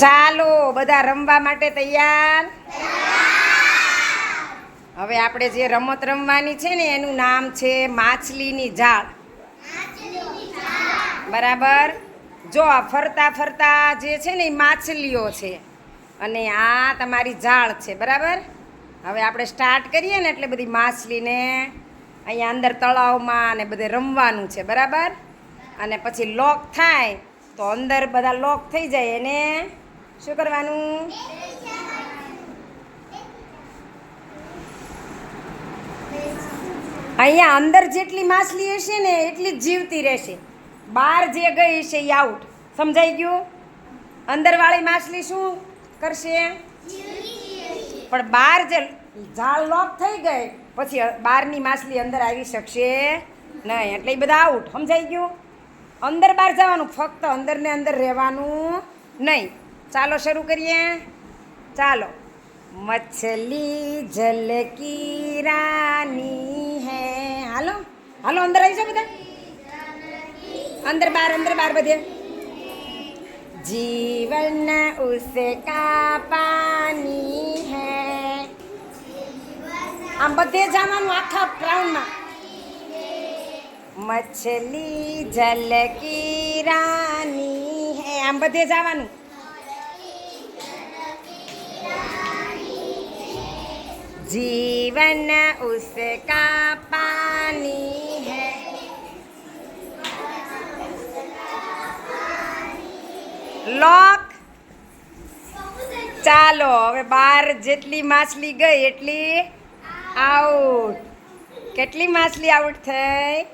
ચાલો, બધા રમવા માટે તૈયાર? હવે આપણે જે રમત રમવાની છે ને, એનું નામ છે માછલીની જાળ બરાબર? જો આ ફરતા ફરતા જે છે ને, એ માછલીઓ છે. અને આ તમારી જાળ છે, બરાબર? હવે આપણે સ્ટાર્ટ કરીએ ને, એટલે બધી માછલીને અહીંયા અંદર તળાવમાં ને બધે રમવાનું છે, બરાબર? અને પછી લોક થાય, તો અંદર બધા લોક થઈ જાય એને શું કરવાનું? અહીંયા અંદર જેટલી માછલી હશે ને એટલી જ જીવતી રહેશે. બહાર જે ગઈ હશે એ આઉટ સમજાઈ ગયું? અંદરવાળી માછલી શું કરશે? પણ બહાર જે ઝાડ લોક થઈ ગઈ, પછી બહારની માછલી અંદર આવી શકશે નહીં. એટલે એ બધા આઉટ સમજાઈ ગયું? અંદર બહાર જવાનું, ફક્ત અંદર ને અંદર રહેવાનું નહીં. ચાલો શરૂ કરીએ ચાલો મછલી જલ કી રાની હે હાલો હાલો અંદર આવી જાઓ બધા અંદર બાર અંદર બાર બધે जीवन उसका पानी है આમ બધે જવાનું આખા રાઉન્ડમાં મછલી જલ કી રાની હે આમ બધે જવાનું जीवन उसका पानी है લોક ચાલો હવે બાર જેટલી માછલી ગઈ એટલી આઉટ કેટલી માછલી આઉટ થઈ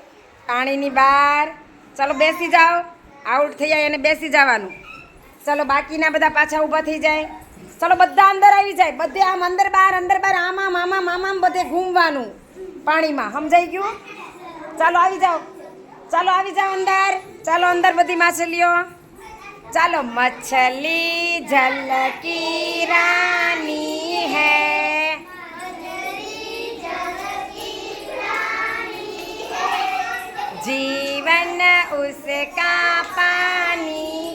પાણીની બહાર ચાલો બેસી જાઓ આઉટ થઈ જાય અને બેસી જવાનું ચાલો બાકીના બધા પાછા ઊભા થઈ જાય ચાલો બધા અંદર આવી જાય. બધે આમ અંદર બહાર અંદર બહાર, આમ આમ આમ બધે ઘૂમવાનું પાણીમાં. સમજાઈ ગયું? ચાલો આવી જાઓ. ચાલો આવી જાઓ અંદર. ચાલો અંદર બધી માછલીઓ. ચાલો મછલી ઝલકી રાની હૈ. જીવન ઉસકા પાણી.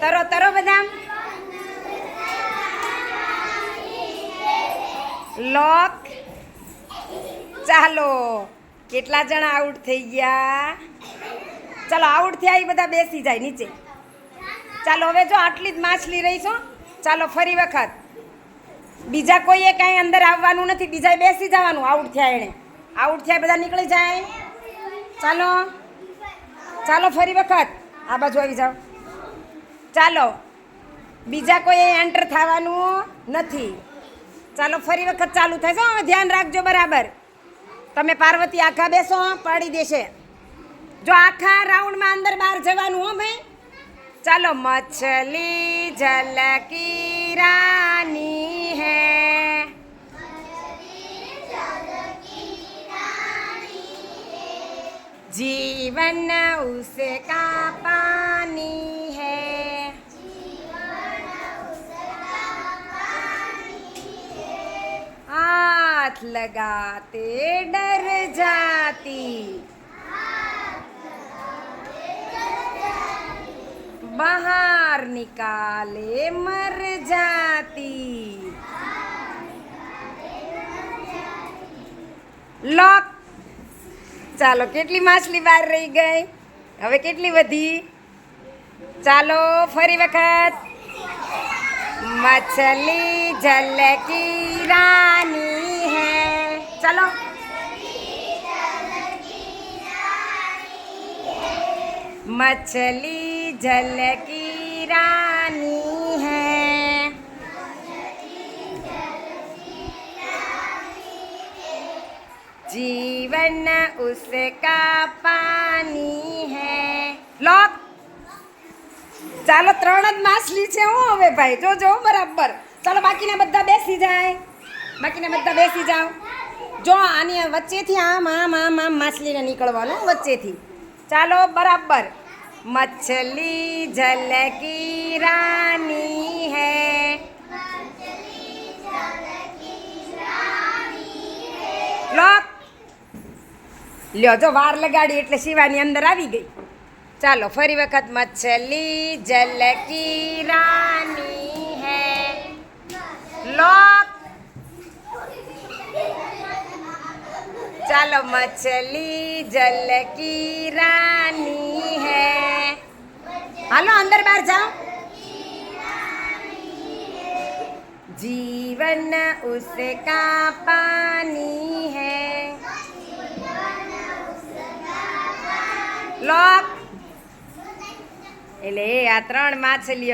તરો તરો બધા લોક. ચાલો, કેટલા જણા આઉટ થઈ ગયા? ચાલો આઉટ થયા એ બધા બેસી જાય નીચે. ચાલો, હવે જો આટલી જ માછલી રહી છો, ચાલો, ફરી વખત. બીજા કોઈએ કાંઈ અંદર આવવાનું નથી, બીજાએ બેસી જવાનું આઉટ થયા એણે. આઉટ થયા બધા નીકળી જાય. ચાલો ચાલો, ફરી વખત. આ બાજુ આવી જાઓ. ચાલો, બીજા કોઈએ એન્ટર થવાનું નથી. ચાલો, ફરી વખત ચાલુ થશે હવે ધ્યાન રાખજો બરાબર. તમે પાર્વતી આખા બેસો પાડી દેશે. જો આખા રાઉન્ડમાં અંદર બહાર જવાનું હો ભાઈ. ચાલો, મછલી જલકી રાની હે. જીવન ઉસે કા પાની हाथ लगाते डर जाती बाहर निकाले मर जाती લોક ચાલો કેટલી માછલી બહાર રહી ગઈ હવે કેટલી વધી ચાલો ફરી વખત મછલી જલ કી રાની હૈ ચાલો मछली जल की रानी है जीवन उसका पानी है લોક ચાલો ત્રણ જ માછલી છે હું હવે ભાઈ જો જો બરાબર ચાલો બાકીના બધા બેસી જાય બાકીના બધા બેસી જાઓ જો આની વચ્ચેથી આમ આમ આમ આમ માછલીને નીકળવાનું વચ્ચેથી. ચાલો બરાબર. મછલી જલ રાની હે. લોક. લ્યો, જો વાર લગાડી એટલે શિવાની અંદર આવી ગઈ. ચાલો, ફરી વખત મછલી રાની હે. રાની ચાલો મછલી જલ કી રાની હૈ હાલો અંદર બહાર જાઓ जीवन उसका पानी है લોક એટલે એ આ ત્રણ માછલીઓ